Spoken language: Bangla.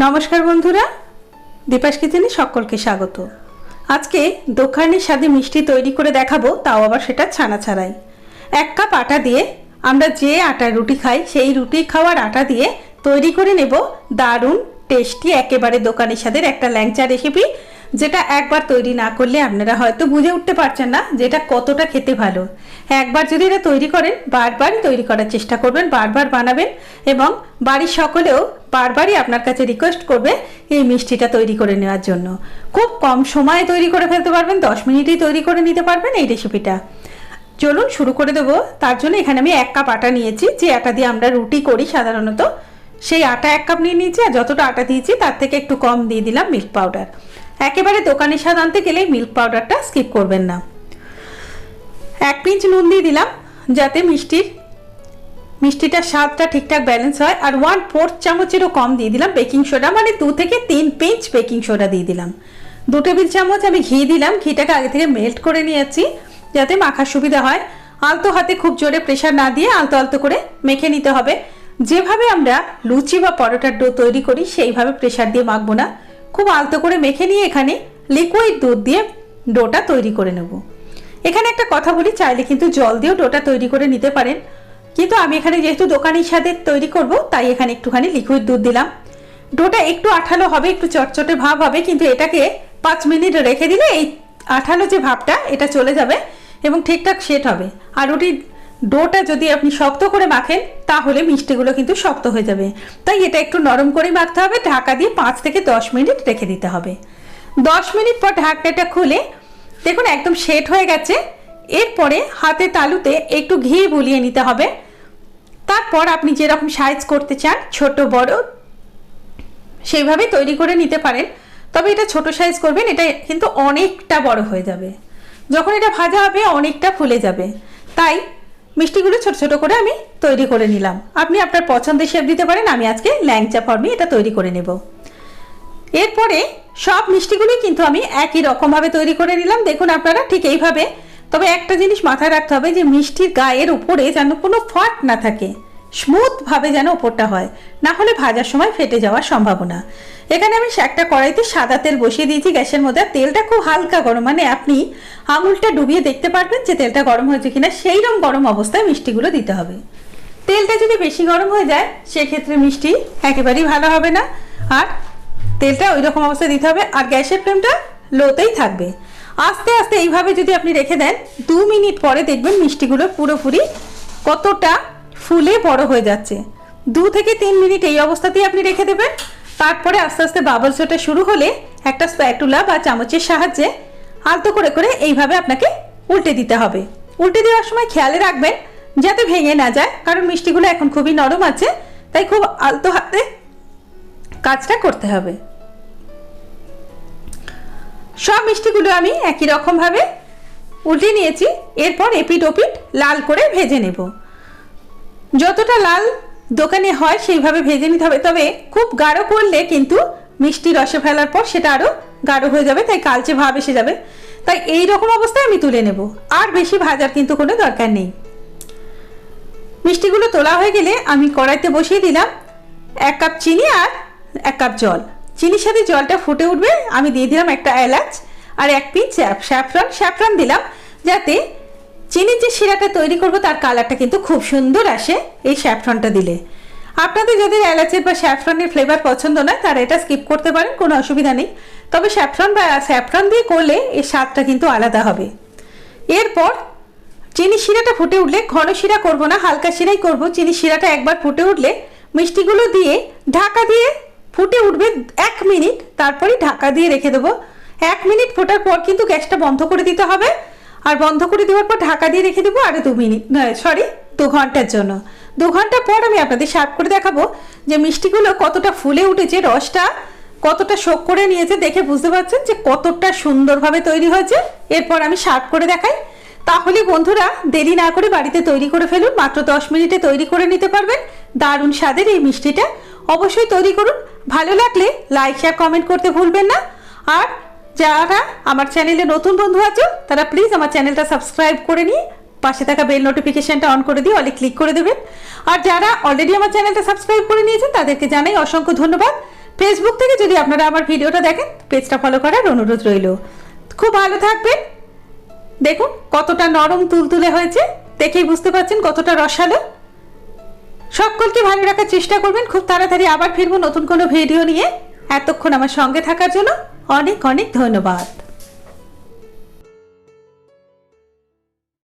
নমস্কার বন্ধুরা, দীপাস কিচেনে সকলকে স্বাগত। আজকে দোকানের স্বাদে মিষ্টি তৈরি করে দেখাবো, তাও আবার সেটা ছানা ছাড়াই। এক কাপ আটা দিয়ে আমরা যে আটার রুটি খাই, সেই রুটি খাওয়ার আটা দিয়ে তৈরি করে নেব দারুণ টেস্টি একেবারে দোকানের স্বাদের একটা ল্যাংচা রেসিপি যেটা একবার তৈরি না করলে আপনারা হয়তো বুঝে উঠতে পারছেন না যেটা কতটা খেতে ভালো। একবার যদি এটা তৈরি করেন, বারবারই তৈরি করার চেষ্টা করবেন, বারবার বানাবেন এবং বাড়ির সকলেও বারবারই আপনার কাছে রিকোয়েস্ট করবে এই মিষ্টিটা তৈরি করে নেওয়ার জন্য। খুব কম সময়ে তৈরি করে ফেলতে পারবেন, দশ মিনিটেই তৈরি করে নিতে পারবেন এই রেসিপিটা চলুন শুরু করে দেবো। তার জন্য এখানে আমি এক কাপ আটা নিয়েছি, যে আটা দিয়ে আমরা রুটি করি সাধারণত। সেই আটা এক কাপ নিয়ে নিয়েছি আর যতটা আটা দিয়েছি তার থেকে একটু কম দিয়ে দিলাম মিল্ক পাউডার একেবারে দোকানে স্বাদ আনতে গেলে মিল্ক পাউডারটা স্কিপ করবেন না। এক পিঞ্চ নুন দিয়ে দিলাম, যাতে মিষ্টির, মিষ্টিটার স্বাদটা ঠিকঠাক ব্যালেন্স হয়। আর ওয়ান ফোর্থ চামচেরও কম দিয়ে দিলাম বেকিং সোডা মানে দু থেকে তিন পিঞ্চ বেকিং সোডা দিয়ে দিলাম। দু টেবিল চামচ আমি ঘি দিলাম, ঘিটাকে আগে থেকে মেল্ট করে নিয়েছি, যাতে মাখার সুবিধা হয়। আলতো হাতে খুব জোরে প্রেশার না দিয়ে আলতো আলতো করে মেখে নিতে হবে। যেভাবে আমরা লুচি বা পরোটার ডো তৈরি করি, সেইভাবে প্রেশার দিয়ে মাখবো না। খুব আলতো করে মেখে নিয়ে এখানে লিকুইড দুধ দিয়ে ডোটা তৈরি করে নেব। এখানে একটা কথা বলি, চাইলে কিন্তু জল দিয়েও ডোটা তৈরি করে নিতে পারেন। কিন্তু আমি এখানে যেহেতু দোকানের সাথে তৈরি করব, তাই এখানে একটুখানি লিকুইড দুধ দিলাম। ডোটা একটু আঠালো হবে, একটু চটচটে ভাব হবে, কিন্তু এটাকে পাঁচ মিনিট রেখে দিলে এই আঠালো যে ভাবটা, এটা চলে যাবে এবং ঠিকঠাক সেট হবে। আর ওটি ডোটা যদি আপনি শক্ত করে মাখেন, তাহলে মিষ্টিগুলো কিন্তু শক্ত হয়ে যাবে। তাই এটা একটু নরম করে মাখতে হবে, ঢাকা দিয়ে পাঁচ থেকে দশ মিনিট রেখে দিতে হবে। দশ মিনিট পর ঢাকনাটা খুলে, দেখুন একদম সেট হয়ে গেছে। এরপরে হাতে তালুতে একটু ঘি বুলিয়ে নিতে হবে। তারপর আপনি যেরকম সাইজ করতে চান, ছোট, বড়, সেইভাবে তৈরি করে নিতে পারেন। তবে এটা ছোট সাইজ করবেন, এটা কিন্তু অনেকটা বড় হয়ে যাবে। যখন এটা ভাজা হবে, অনেকটা ফুলে যাবে। তাই মিষ্টিগুলো ছোট ছোট করে আমি তৈরি করে নিলাম। আপনি আপনার পছন্দের শেপ দিতে পারেন, আমি আজকে ল্যাংচা ফর্মে এটা তৈরি করে নেব। এরপরে সব মিষ্টিগুলোই কিন্তু আমি একই রকমভাবে তৈরি করে নিলাম। দেখুন আপনারা ঠিক এইভাবে। তবে একটা জিনিস মাথায় রাখতে হবে যে মিষ্টির গায়ের উপরে যেন কোনো ফাট না থাকে। স্মুথভাবে যেন ওপরটা হয়, না হলে ভাজার সময় ফেটে যাওয়ার সম্ভাবনা। এখানে আমি একটা কড়াইতে সাদা তেল বসিয়ে দিয়েছি, গ্যাসের মধ্যে। তেলটা খুব হালকা গরম মানে আপনি আঙুলটা ডুবিয়ে দেখতে পারবেন যে তেলটা গরম হয়েছে কিনা সেইরকম গরম অবস্থায় মিষ্টিগুলো দিতে হবে। তেলটা যদি বেশি গরম হয়ে যায়, সেক্ষেত্রে মিষ্টি একেবারেই ভালো হবে না। আর তেলটা ওই রকম অবস্থায় দিতে হবে, আর গ্যাসের ফ্লেমটা লোতেই থাকবে। আস্তে আস্তে এইভাবে যদি আপনি রেখে দেন, দু মিনিট পরে দেখবেন মিষ্টিগুলো পুরোপুরি কতটা ফুলে বড় হয়ে যাচ্ছে। দু থেকে তিন মিনিট এই অবস্থাতেই আপনি রেখে দেবেন। তারপরে আস্তে আস্তে বাবলস ওঠা শুরু হলে একটা স্প্যাটুলা বা চামচের সাহায্যে আলতো করে করে এইভাবে আপনাকে উল্টে দিতে হবে। উল্টে দেওয়ার সময় খেয়ালে রাখবেন যাতে ভেঙে না যায়, কারণ মিষ্টিগুলো এখন খুবই নরম আছে, তাই খুব আলতো হাতে কাজটা করতে হবে। সব মিষ্টিগুলো আমি একই রকমভাবে উল্টে নিয়েছি। এরপর এপিট ওপিট লাল করে ভেজে নেব। যতটা লাল দোকানে হয় সেইভাবে ভেজে নিতে হবে। তবে খুব গাঢ় করলে কিন্তু মিষ্টি রসে ফেলার পর সেটা আরও গাঢ় হয়ে যাবে, তাই কালচে ভাব এসে যাবে। তাই এই রকম অবস্থায় আমি তুলে নেব। আর বেশি ভাজার কিন্তু কোনো দরকার নেই। মিষ্টিগুলো তোলা হয়ে গেলে আমি কড়াইতে বসিয়ে দিলাম এক কাপ চিনি আর এক কাপ জল। চিনির সাথে জলটা ফুটে উঠবে, আমি দিয়ে দিলাম একটা এলাচ আর এক পিঞ্চ স্যাফরন স্যাফরন দিলাম, যাতে চিনির যে শিরাটা তৈরি করব, তার কালারটা কিন্তু খুব সুন্দর আসে এই স্যাফ্রনটা দিলে। আপনাদের যাদের এলাচের বা স্যাফ্রনের ফ্লেভার পছন্দ নয়, তারা এটা স্কিপ করতে পারেন, কোনো অসুবিধা নেই। তবে স্যাফ্রন বা স্যাফ্রন দিয়ে করলে এর স্বাদটা কিন্তু আলাদা হবে। এরপর চিনি শিরাটা ফুটে উঠলে, ঘন শিরা করব না, হালকা শিরাই করব। চিনি শিরাটা একবার ফুটে উঠলে, মিষ্টিগুলো দিয়ে ঢাকা দিয়ে ফুটে উঠবে এক মিনিট। তারপরে ঢাকা দিয়ে রেখে দেবো। এক মিনিট ফোটার পর কিন্তু গ্যাসটা বন্ধ করে দিতে হবে। আর বন্ধ করে দেওয়ার পর ঢাকা দিয়ে রেখে দেবো আরও দু মিনিট সরি দু ঘণ্টার জন্য। দু ঘণ্টা পর আমি আপনাদের সার্ভ করে দেখাবো যে মিষ্টিগুলো কতটা ফুলে উঠেছে, রসটা কতটা শোক করে নিয়েছে, দেখে বুঝতে পারছেন যে কতটা সুন্দরভাবে তৈরি হয়েছে। এরপর আমি সার্ভ করে দেখাই। তাহলে বন্ধুরা, দেরি না করে বাড়িতে তৈরি করে ফেলুন, মাত্র দশ মিনিটে তৈরি করে নিতে পারবেন। দারুণ স্বাদের এই মিষ্টিটা। অবশ্যই তৈরি করুন। ভালো লাগলে লাইক শেয়ার কমেন্ট করতে ভুলবেন না। আর যারা আমার চ্যানেলে নতুন বন্ধু আছো, তারা প্লিজ আমার চ্যানেলটা সাবস্ক্রাইব করে নিয়ে পাশে থাকা বেল নোটিফিকেশনটা অন করে দিয়ে অলে ক্লিক করে দেবেন। আর যারা অলরেডি আমার চ্যানেলটা সাবস্ক্রাইব করে নিয়েছেন, তাদেরকে জানাই অসংখ্য ধন্যবাদ। ফেসবুক থেকে যদি আপনারা আমার ভিডিওটা দেখেন পেজটা ফলো করার অনুরোধ রইল। খুব ভালো থাকবেন। দেখুন কতটা নরম তুলতুলে হয়েছে, দেখেই বুঝতে পারছেন কতটা রসালো। সকলকে ভালো রাখার চেষ্টা করবেন। খুব তাড়াতাড়ি আবার ফিরবো নতুন কোনো ভিডিও নিয়ে। এতক্ষণ আমার সঙ্গে থাকার জন্য অনেক অনেক ধন্যবাদ।